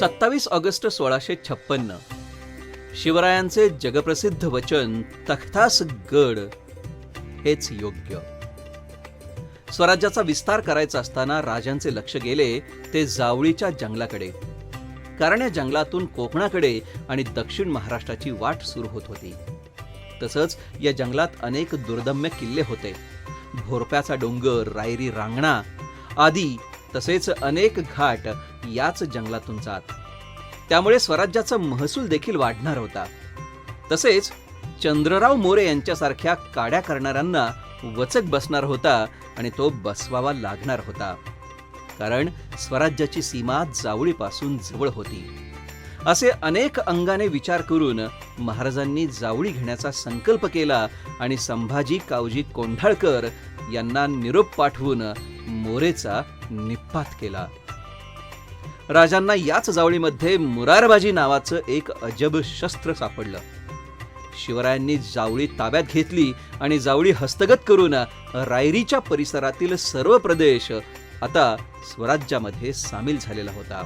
सत्तावीस ऑगस्ट सोळाशे छप्पन्न. शिवरायांचे जगप्रसिद्ध वचन तख्तास गड हेच योग्य. स्वराज्याचा विस्तार करायचा असताना राजांचे लक्ष गेले ते जावळीच्या जंगलाकडे. कारण या जंगलातून कोकणाकडे आणि दक्षिण महाराष्ट्राची वाट सुरू होत होती. तसंच या जंगलात अनेक दुर्दम्य किल्ले होते. भोरप्याचा डोंगर रायरी रांगणा आदी तसेच अनेक घाट याच जंगलातून जात. त्यामुळे स्वराज्याचा महसूल देखील वाढणार होता. तसेच चंद्रराव मोरे यांच्यासारख्या काड्या करणाऱ्यांना वचक बसणार होता आणि तो बसवावा लागणार होता. कारण स्वराज्याची सीमा जावळीपासून जवळ होती. असे अनेक अंगाने विचार करून महाराजांनी जावळी घेण्याचा संकल्प केला आणि संभाजी कावजी कोंढाळकर यांना निरोप पाठवून मोरेचा निपात केला. राजांना याच जावळीमध्ये मुरारबाजी नावाचं एक अजब शस्त्र सापडलं. शिवरायांनी जावळी ताब्यात घेतली आणि जावळी हस्तगत करून रायरीच्या परिसरातील सर्व प्रदेश आता स्वराज्यामध्ये सामील झालेला होता.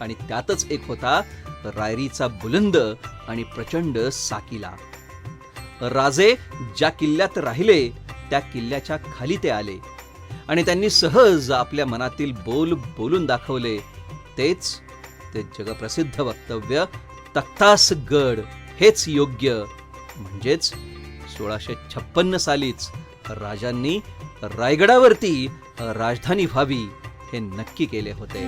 आणि त्यातच एक होता रायरीचा बुलंद आणि प्रचंड साकिला. राजे ज्या किल्ल्यात राहिले त्या किल्ल्याच्या खाली ते आले. आणि त्यांनी सहज आपल्या मनातील बोल बोलून दाखवले तेच ते जगप्रसिद्ध वक्तव्य तख्तासगड हेच योग्य. म्हणजेच सोळाशे छप्पन्न सालीच राजांनी रायगडावरती राजधानी व्हावी हे नक्की केले होते.